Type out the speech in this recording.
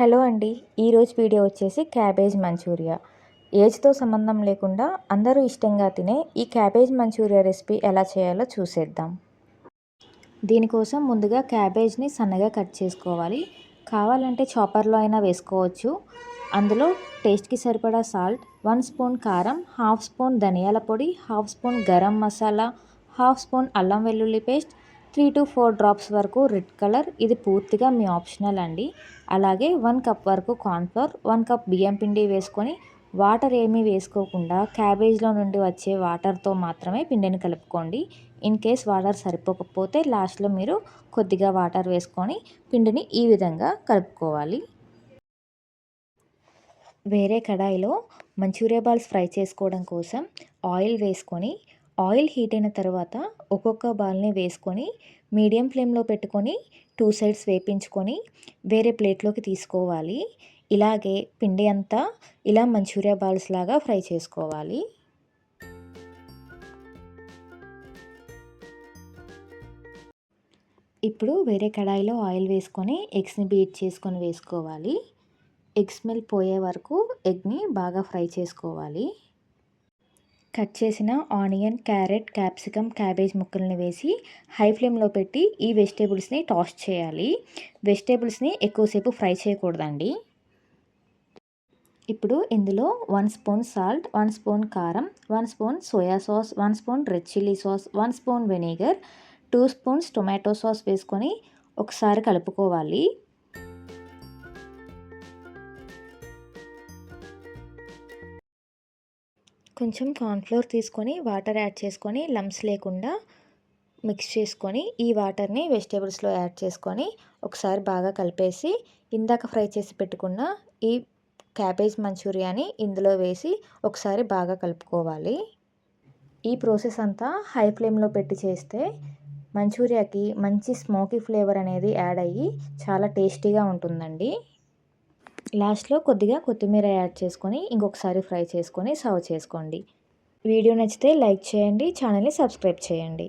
Hello అండి. ఈరోజు video వచ్చేసి క్యాబేజ్ మంచూరియా. ఏజ్తో సంబంధం లేకుండా అందరూ ఇష్టంగా తినే ఈ క్యాబేజ్ మంచూరియా రెసిపీ ఎలా చేయాలో చూసేద్దాం. దీనికోసం ముందుగా క్యాబేజ్ని సన్నగా కట్ చేసుకోవాలి. కావాలంటే చాపర్లో అయినా వేసుకోవచ్చు. అందులో టేస్ట్కి సరిపడా సాల్ట్ వన్ స్పూన్ కారం హాఫ్ స్పూన్ ధనియాల పొడి half spoon garam masala half spoon అల్లం వెల్లుల్లి paste three to four drops వరకు రెడ్ కలర్. ఇది పూర్తిగా మీ ఆప్షనల్ అండి. అలాగే వన్ కప్ వరకు కార్న్ఫ్లోర్ వన్ కప్ బియ్యం పిండి వేసుకొని వాటర్ ఏమీ వేసుకోకుండా క్యాబేజ్లో నుండి వచ్చే వాటర్తో మాత్రమే పిండిని కలుపుకోండి. ఇన్ కేస్ వాటర్ సరిపోకపోతే లాస్ట్లో మీరు కొద్దిగా వాటర్ వేసుకొని పిండిని ఈ విధంగా కలుపుకోవాలి. వేరే కడాయిలో మంచూరియా బాల్స్ ఫ్రై చేసుకోవడం కోసం ఆయిల్ వేసుకొని ఆయిల్ హీట్ అయిన తర్వాత ఒక్కొక్క బాల్ని వేసుకొని మీడియం ఫ్లేమ్లో పెట్టుకొని టూ సైడ్స్ వేపించుకొని వేరే ప్లేట్లోకి తీసుకోవాలి. ఇలాగే పిండి అంతా ఇలా మంచూరియా బాల్స్ లాగా ఫ్రై చేసుకోవాలి. ఇప్పుడు వేరే కడాయిలో ఆయిల్ వేసుకొని ఎగ్స్ని బీట్ చేసుకొని వేసుకోవాలి. ఎగ్ స్మెల్ పోయే వరకు ఎగ్ని బాగా ఫ్రై చేసుకోవాలి. కట్ చేసిన ఆనియన్ క్యారెట్ క్యాప్సికమ్ క్యాబేజ్ ముక్కల్ని వేసి హై ఫ్లేమ్లో పెట్టి ఈ వెజిటేబుల్స్ని టాస్ చేయాలి. వెజిటేబుల్స్ని ఎక్కువసేపు ఫ్రై చేయకూడదండి. ఇప్పుడు ఇందులో one spoon salt one spoon కారం one spoon soya sauce one spoon red chilli sauce one spoon vinegar two spoons tomato sauce వేసుకొని ఒకసారి కలుపుకోవాలి. కొంచెం కార్న్ఫ్లోర్ తీసుకొని వాటర్ యాడ్ చేసుకొని లమ్స్ లేకుండా మిక్స్ చేసుకొని ఈ వాటర్ని వెజిటేబుల్స్లో యాడ్ చేసుకొని ఒకసారి బాగా కలిపేసి ఇందాక ఫ్రై చేసి పెట్టుకున్న ఈ క్యాబేజ్ మంచూరియాని ఇందులో వేసి ఒకసారి బాగా కలుపుకోవాలి. ఈ ప్రాసెస్ అంతా హై ఫ్లేమ్లో పెట్టి చేస్తే మంచూరియాకి మంచి స్మోకీ ఫ్లేవర్ అనేది యాడ్ అయ్యి చాలా టేస్టీగా ఉంటుందండి. లాస్ట్లో కొద్దిగా కొత్తిమీర యాడ్ చేసుకొని ఇంకొకసారి ఫ్రై చేసుకొని సర్వ్ చేసుకోండి. వీడియో నచ్చితే లైక్ చేయండి ఛానల్ని సబ్స్క్రైబ్ చేయండి.